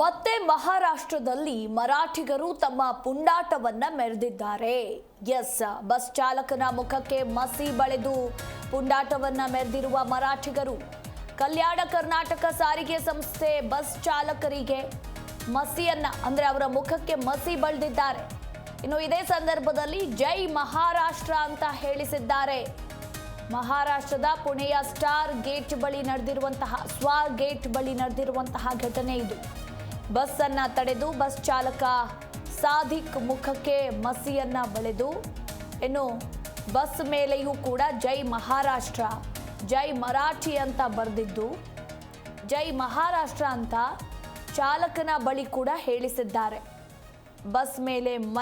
ಮತ್ತೆ ಮಹಾರಾಷ್ಟ್ರದಲ್ಲಿ ಮರಾಠಿಗರು ತಮ್ಮ ಪುಂಡಾಟವನ್ನ ಮೆರೆದಿದ್ದಾರೆ. ಎಸ್, ಬಸ್ ಚಾಲಕನ ಮುಖಕ್ಕೆ ಮಸಿ ಬಳೆದು ಪುಂಡಾಟವನ್ನ ಮೆರೆದಿರುವ ಮರಾಠಿಗರು. ಕಲ್ಯಾಣ ಕರ್ನಾಟಕ ಸಾರಿಗೆ ಸಂಸ್ಥೆ ಬಸ್ ಚಾಲಕರಿಗೆ ಮಸಿಯನ್ನ, ಅಂದ್ರೆ ಅವರ ಮುಖಕ್ಕೆ ಮಸಿ ಬಳೆದಿದ್ದಾರೆ. ಇನ್ನು ಇದೇ ಸಂದರ್ಭದಲ್ಲಿ ಜೈ ಮಹಾರಾಷ್ಟ್ರ ಅಂತ ಹೇಳಿಸಿದ್ದಾರೆ. ಮಹಾರಾಷ್ಟ್ರದ ಪುಣೆಯ ಸ್ಟಾರ್ ಗೇಟ್ ಬಳಿ ನಡೆದಿರುವಂತಹ ಸ್ವಾರ್ ಗೇಟ್ ಬಳಿ ನಡೆದಿರುವಂತಹ ಘಟನೆ ಇದು. ಬಸ್ ಅನ್ನ ತಡೆದು ಬಸ್ ಚಾಲಕ ಸಾಧಿಕ್ ಮುಖಕ್ಕೆ ಮಸಿಯನ್ನ ಬಳೆದು. ಇನ್ನು ಬಸ್ ಮೇಲೆಯೂ ಕೂಡ ಜೈ ಮಹಾರಾಷ್ಟ್ರ, ಜೈ ಮರಾಠಿ ಅಂತ ಬರೆದಿದ್ದು. ಜೈ ಮಹಾರಾಷ್ಟ್ರ ಅಂತ ಚಾಲಕನ ಬಳಿ ಕೂಡ ಹೇಳಿಸಿದ್ದಾರೆ. ಬಸ್ ಮೇಲೆ ಮ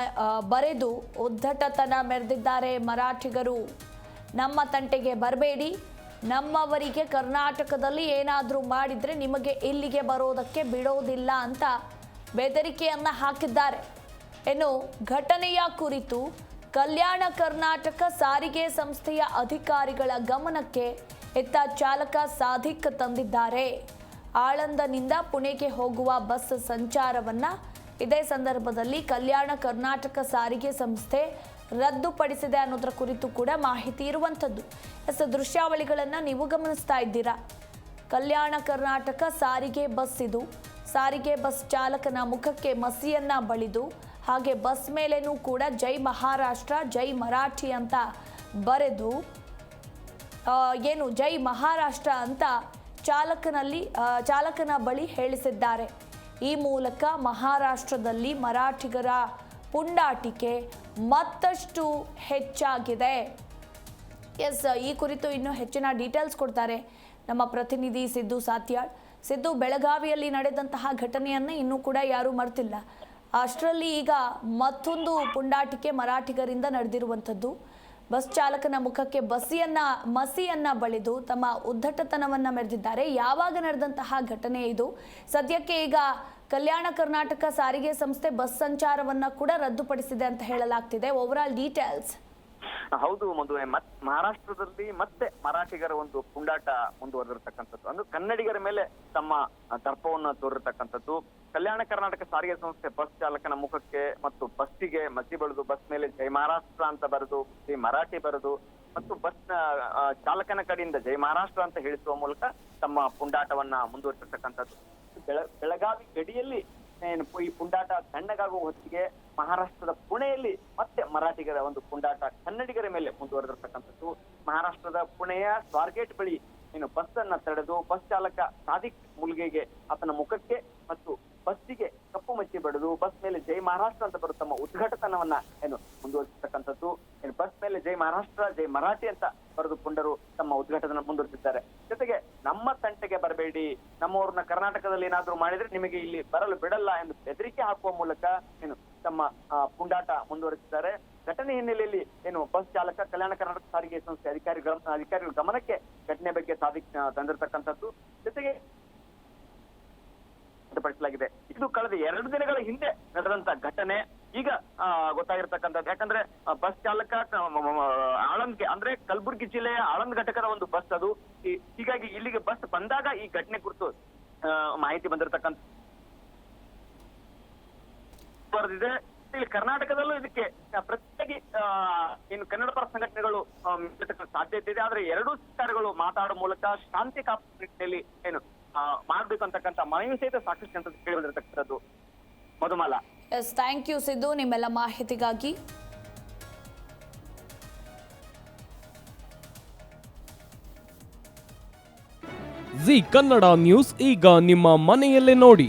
ಬರೆದು ಉದ್ದಟತನ ಮೆರೆದಿದ್ದಾರೆ ಮರಾಠಿಗರು. ನಮ್ಮ ತಂಟೆಗೆ ಬರಬೇಡಿ. ನಮ್ಮವರಿಗೆ ಕರ್ನಾಟಕದಲ್ಲಿ ಏನಾದರೂ ಮಾಡಿದರೆ ನಿಮಗೆ ಇಲ್ಲಿಗೆ ಬರೋದಕ್ಕೆ ಬಿಡೋದಿಲ್ಲ ಅಂತ ಬೆದರಿಕೆಯನ್ನು ಹಾಕಿದ್ದಾರೆ. ಇನ್ನು ಘಟನೆಯ ಕುರಿತು ಕಲ್ಯಾಣ ಕರ್ನಾಟಕ ಸಾರಿಗೆ ಸಂಸ್ಥೆಯ ಅಧಿಕಾರಿಗಳ ಗಮನಕ್ಕೆ ಇತ್ತ ಚಾಲಕ ಸಾಧಿಕ್ ತಂದಿದ್ದಾರೆ. ಆಳಂದನಿಂದ ಪುಣೆಗೆ ಹೋಗುವ ಬಸ್ ಸಂಚಾರವನ್ನ ಇದೇ ಸಂದರ್ಭದಲ್ಲಿ ಕಲ್ಯಾಣ ಕರ್ನಾಟಕ ಸಾರಿಗೆ ಸಂಸ್ಥೆ ರದ್ದುಪಡಿಸಿದೆ ಅನ್ನೋದರ ಕುರಿತು ಕೂಡ ಮಾಹಿತಿ ಇರುವಂಥದ್ದು. ಎಸ್ ದೃಶ್ಯಾವಳಿಗಳನ್ನು ನೀವು ಗಮನಿಸ್ತಾ ಇದ್ದೀರಾ? ಕಲ್ಯಾಣ ಕರ್ನಾಟಕ ಸಾರಿಗೆ ಬಸ್ ಇದು. ಸಾರಿಗೆ ಬಸ್ ಚಾಲಕನ ಮುಖಕ್ಕೆ ಮಸಿಯನ್ನ ಬಳಿದು, ಹಾಗೆ ಬಸ್ ಮೇಲೇನೂ ಕೂಡ ಜೈ ಮಹಾರಾಷ್ಟ್ರ, ಜೈ ಮರಾಠಿ ಅಂತ ಬರೆದು ಏನು ಜೈ ಮಹಾರಾಷ್ಟ್ರ ಅಂತ ಚಾಲಕನಲ್ಲಿ ಚಾಲಕನ ಬಳಿ ಹೇಳಿಸಿದ್ದಾರೆ. ಈ ಮೂಲಕ ಮಹಾರಾಷ್ಟ್ರದಲ್ಲಿ ಮರಾಠಿಗರ ಪುಂಡಾಟಿಕೆ ಮತ್ತಷ್ಟು ಹೆಚ್ಚಾಗಿದೆ. ಎಸ್ ಈ ಕುರಿತು ಇನ್ನೂ ಹೆಚ್ಚಿನ ಡೀಟೇಲ್ಸ್ ಕೊಡ್ತಾರೆ ನಮ್ಮ ಪ್ರತಿನಿಧಿ ಸಿದ್ದು ಸಾತ್ಯಾಳ್. ಸಿದ್ದು, ಬೆಳಗಾವಿಯಲ್ಲಿ ನಡೆದಂತಹ ಘಟನೆಯನ್ನು ಇನ್ನೂ ಕೂಡ ಯಾರೂ ಮರ್ತಿಲ್ಲ. ಅಷ್ಟರಲ್ಲಿ ಈಗ ಮತ್ತೊಂದು ಪುಂಡಾಟಿಕೆ ಮರಾಠಿಗರಿಂದ ನಡೆದಿರುವಂಥದ್ದು. ಬಸ್ ಚಾಲಕನ ಮುಖಕ್ಕೆ ಬಸಿಯನ್ನ, ಮಸಿಯನ್ನ ಬಳಿದು ತಮ್ಮ ಉದ್ದಟತನವನ್ನ ಮೆರೆದಿದ್ದಾರೆ. ಯಾವಾಗ ನಡೆದಂತಹ ಘಟನೆ ಇದು? ಸದ್ಯಕ್ಕೆ ಈಗ ಕಲ್ಯಾಣ ಕರ್ನಾಟಕ ಸಾರಿಗೆ ಸಂಸ್ಥೆ ಬಸ್ ಸಂಚಾರವನ್ನ ಕೂಡ ರದ್ದುಪಡಿಸಿದೆ ಅಂತ ಹೇಳಲಾಗ್ತಿದೆ. ಓವರ್ ಡೀಟೇಲ್ಸ್ ಹೌದು ಮದುವೆ ಮತ್ ಮಹಾರಾಷ್ಟ್ರದಲ್ಲಿ ಮತ್ತೆ ಮರಾಠಿಗರ ಒಂದು ಪುಂಡಾಟ ಮುಂದುವರೆದಿರ್ತಕ್ಕಂಥದ್ದು. ಅಂದ್ರೆ ಕನ್ನಡಿಗರ ಮೇಲೆ ತಮ್ಮ ದರ್ಪವನ್ನು ತೋರಿರ್ತಕ್ಕಂಥದ್ದು. ಕಲ್ಯಾಣ ಕರ್ನಾಟಕ ಸಾರಿಗೆ ಸಂಸ್ಥೆ ಬಸ್ ಚಾಲಕನ ಮುಖಕ್ಕೆ ಮತ್ತು ಬಸ್ಸಿಗೆ ಮಸಿ ಬಳಿದು ಬಸ್ ಮೇಲೆ ಜೈ ಮಹಾರಾಷ್ಟ್ರ ಅಂತ ಬರೆದು, ಜೈ ಮರಾಠಿ ಬರೆದು, ಮತ್ತು ಬಸ್ ಚಾಲಕನ ಕಡೆಯಿಂದ ಜೈ ಮಹಾರಾಷ್ಟ್ರ ಅಂತ ಹೇಳಿಸುವ ಮೂಲಕ ತಮ್ಮ ಪುಂಡಾಟವನ್ನ ಮುಂದುವರಿಸಿರ್ತಕ್ಕಂಥದ್ದು ಬೆಳ, ಬೆಳಗಾವಿ ಗಡಿಯಲ್ಲಿ ಈ ಪುಂಡಾಟ ತಣ್ಣಗಾಗುವ ಹೊತ್ತಿಗೆ ಮಹಾರಾಷ್ಟ್ರದ ಪುಣೆಯಲ್ಲಿ ಮತ್ತೆ ಮರಾಠಿಗರ ಒಂದು ಪುಂಡಾಟ ಕನ್ನಡಿಗರ ಮೇಲೆ ಮುಂದುವರೆದಿರ್ತಕ್ಕಂಥದ್ದು. ಮಹಾರಾಷ್ಟ್ರದ ಪುಣೆಯ ಸ್ವಾರ್ಗೇಟ್ ಬಳಿ ಏನು ಬಸ್ ಅನ್ನ ತಡೆದು ಬಸ್ ಚಾಲಕ ಸಾದಿಕ್ ಮುಲ್ಗೆಗೆ ಆತನ ಮುಖಕ್ಕೆ ಮತ್ತು ಬಸ್ಸಿಗೆ ಕಪ್ಪು ಮಚ್ಚಿ ಬಡಿದು ಬಸ್ ಮೇಲೆ ಜೈ ಮಹಾರಾಷ್ಟ್ರ ಅಂತ ಬರೋ ತಮ್ಮ ಉದ್ಘಾಟನವನ್ನ ಏನು ಮುಂದುವರಿಸತಕ್ಕಂಥದ್ದು ಏನು ಬಸ್ ಮೇಲೆ ಜೈ ಮಹಾರಾಷ್ಟ್ರ, ಜೈ ಮರಾಠಿ ಅಂತ ಬರೆದುಕೊಂಡರು ತಮ್ಮ ಉದ್ಘಾಟನ ಮುಂದುವರಿಸಿದ್ದಾರೆ. ಜೊತೆಗೆ ನಮ್ಮ ತಂಟೆಗೆ ಬರಬೇಡಿ. ನಮ್ಮವ್ರನ್ನ ಕರ್ನಾಟಕದಲ್ಲಿ ಏನಾದರೂ ಮಾಡಿದ್ರೆ ನಿಮಗೆ ಇಲ್ಲಿ ಬರಲು ಬಿಡಲ್ಲ ಎಂದು ಬೆದರಿಕೆ ಹಾಕುವ ಮೂಲಕ ಏನು ತಮ್ಮ ಪುಂಡಾಟ ಮುಂದುವರಿಸಿದ್ದಾರೆ. ಘಟನೆ ಹಿನ್ನೆಲೆಯಲ್ಲಿ ಏನು, ಬಸ್ ಚಾಲಕ ಕಲ್ಯಾಣ ಕರ್ನಾಟಕ ಸಾರಿಗೆ ಸಂಸ್ಥೆ ಅಧಿಕಾರಿಗಳ ಅಧಿಕಾರಿಗಳ ಗಮನಕ್ಕೆ ಘಟನೆ ಬಗ್ಗೆ ಸಾಧಿ ತಂದಿರತಕ್ಕಂಥದ್ದು. ಜೊತೆಗೆ ವ್ಯಕ್ತಪಡಿಸಲಾಗಿದೆ. ಇದು ಕಳೆದ ಎರಡು ದಿನಗಳ ಹಿಂದೆ ನಡೆದಂತ ಘಟನೆ. ಈಗ ಗೊತ್ತಾಗಿರ್ತಕ್ಕಂಥದ್ದು. ಯಾಕಂದ್ರೆ ಬಸ್ ಚಾಲಕ ಆಳಂದ್ಗೆ, ಅಂದ್ರೆ ಕಲಬುರಗಿ ಜಿಲ್ಲೆಯ ಆಳಂದ್ ಘಟಕದ ಒಂದು ಬಸ್ ಅದು. ಹೀಗಾಗಿ ಇಲ್ಲಿಗೆ ಬಸ್ ಬಂದಾಗ ಈ ಘಟನೆ ಕುರಿತು ಮಾಹಿತಿ ಬಂದಿರತಕ್ಕಂಥ ಬರೆದಿದೆ. ಇಲ್ಲಿ ಕರ್ನಾಟಕದಲ್ಲೂ ಇದಕ್ಕೆ ಪ್ರತಿಯಾಗಿ ಇನ್ನು ಆ, ಏನು ಕನ್ನಡ ಪರ ಸಂಘಟನೆಗಳು ಸಾಧ್ಯತೆ ಇದೆ. ಆದ್ರೆ ಎರಡೂ ಸರ್ಕಾರಗಳು ಮಾತಾಡೋ ಮೂಲಕ ಶಾಂತಿ ಕಾಪಾಡುವ ನಿಟ್ಟಿನಲ್ಲಿ ಏನು ಮಾಡಬೇಕು ಅಂತಕ್ಕಂಥ ಮನವಿ ಸಹಿತ ಸಾಕಷ್ಟು ಅಂತ ಕೇಳಿ ಬಂದಿರತಕ್ಕಂಥದ್ದು Madhumala. Yes thank you Siddu ನಿಮ್ಮೆಲ್ಲ ಮಾಹಿತಿಗಾಗಿ. ಜಿ ಕನ್ನಡ ನ್ಯೂಸ್ ಈಗ ನಿಮ್ಮ ಮನೆಯಲ್ಲೇ ನೋಡಿ.